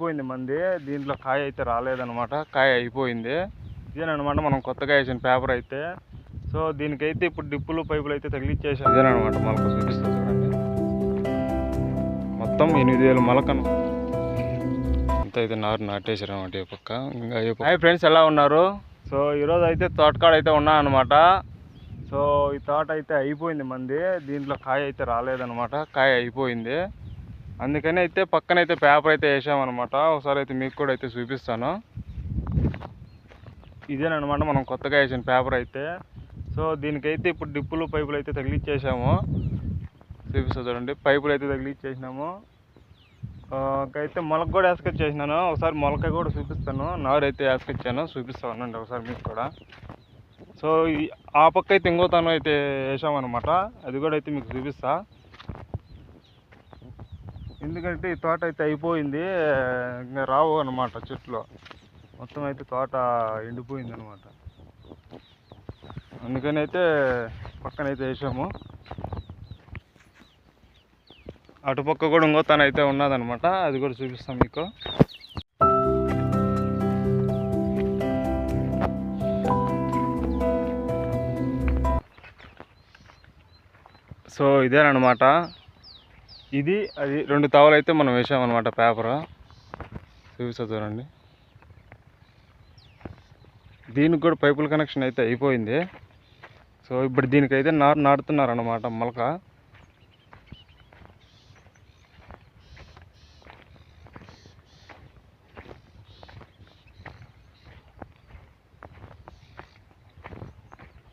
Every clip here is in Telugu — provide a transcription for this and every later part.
అయిపోయింది మంది. దీంట్లో కాయ అయితే రాలేదన్నమాట. కాయ అయిపోయింది. ఇదేనమాట మనం కొత్తగా వేసిన పేపర్ అయితే. సో దీనికైతే ఇప్పుడు డిప్పులు పైపులు అయితే తగిలిచ్చేసాం. ఇదేనమాట మొలక చూపిస్తుంది చూడండి. మొత్తం ఎనిమిది వేలు మొలకను. అంతా అయితే నారు నాటేసారు అనమాట ఈ పక్క. ఇంకా హాయ్ ఫ్రెండ్స్ ఎలా ఉన్నారు? సో ఈరోజు అయితే తోటకాడ అయితే ఉన్నా అనమాట సో ఈ తోట అయితే అయిపోయింది మంది. దీంట్లో కాయ అయితే రాలేదన్నమాట. కాయ అయిపోయింది. అందుకని అయితే పక్కన అయితే పేపర్ అయితే వేసామన్నమాట. ఒకసారి అయితే మీకు కూడా అయితే చూపిస్తాను. ఇదేనమాట మనం కొత్తగా వేసిన పేపర్ అయితే. సో దీనికైతే ఇప్పుడు డిప్పులు పైపులు అయితే తగిలిచ్చేసాము. చూపిస్తా చూడండి. పైపులు అయితే తగిలిచ్చేసినాము. అయితే మొలక కూడా వేసుకొచ్చేసినాను. ఒకసారి మొలక కూడా చూపిస్తాను. నారు అయితే వేసుకొచ్చాను. చూపిస్తా ఉండండి ఒకసారి మీకు కూడా. సో ఆ పక్క అయితే ఇంకో తను అయితే వేసామన్నమాట. అది కూడా అయితే మీకు చూపిస్తా. ఎందుకంటే ఈ తోట అయితే అయిపోయింది ఇంకా రావు అనమాట చెట్లు మొత్తం అయితే తోట ఎండిపోయింది అనమాట అందుకని అయితే పక్కనైతే వేసాము. అటుపక్క కూడా ఇంకో తన అయితే ఉన్నదనమాట అది కూడా చూపిస్తాం మీకు. సో ఇదేనమాట ఇది అది రెండు తవలు అయితే మనం వేసామన్నమాట పేపర్ చూపిస్తా చూడండి. దీనికి కూడా పైపుల కనెక్షన్ అయితే అయిపోయింది. సో ఇప్పుడు దీనికైతే నారు నాటుతున్నారన్నమాట మొలక.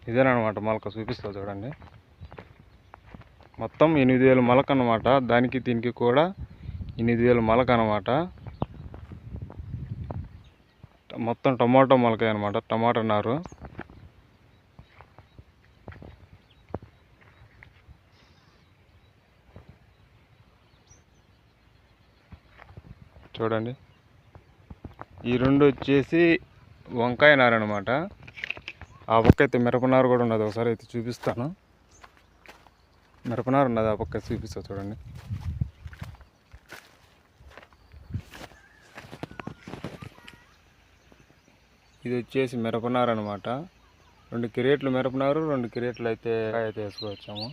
ఇదేనమాట మొలక చూపిస్తా చూడండి. మొత్తం ఎనిమిది వేల మొలక అనమాట దానికి దీనికి కూడా ఎనిమిది వేల మొలక అనమాట మొత్తం టమాటో మొలకాయ అనమాట టమాటా నారు. చూడండి. ఈ రెండు వచ్చేసి వంకాయ నారు అనమాట ఆ పక్క అయితే మిరపనారు కూడా ఉన్నది. ఒకసారి అయితే చూపిస్తాను. మిరపనారు ఉన్నది ఆ పక్క చూపిస్తా చూడండి. ఇది వచ్చేసి మిరపనారు అనమాట రెండు కిరేట్లు మిరపనారు రెండు కిరేట్లు అయితే కాయ అయితే వేసుకొచ్చాము.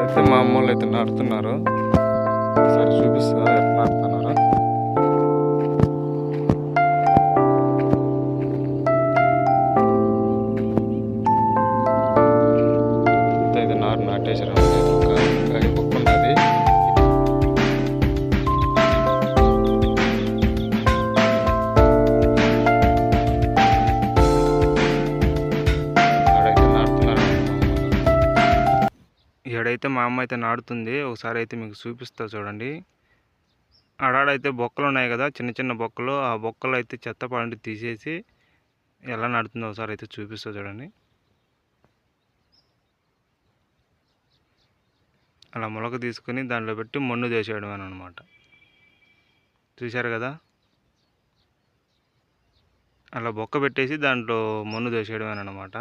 అయితే మా అమ్మోళ్ళు అయితే నాటుతున్నారు. సరే చూపిస్తారు అయితే మా అమ్మ అయితే నాడుతుంది. ఒకసారి అయితే మీకు చూపిస్తా చూడండి. ఆడాడైతే బొక్కలు ఉన్నాయి కదా చిన్న చిన్న బొక్కలు. ఆ బొక్కలు అయితే చెత్త పండి తీసేసి ఎలా నాడుతుందో ఒకసారి అయితే చూపిస్తా చూడండి. అలా మొలక తీసుకుని దాంట్లో పెట్టి మన్ను చేసేయడం అని అనమాట చూశారు కదా? అలా బొక్క పెట్టేసి దాంట్లో మన్ను చేసేయడం అని అనమాట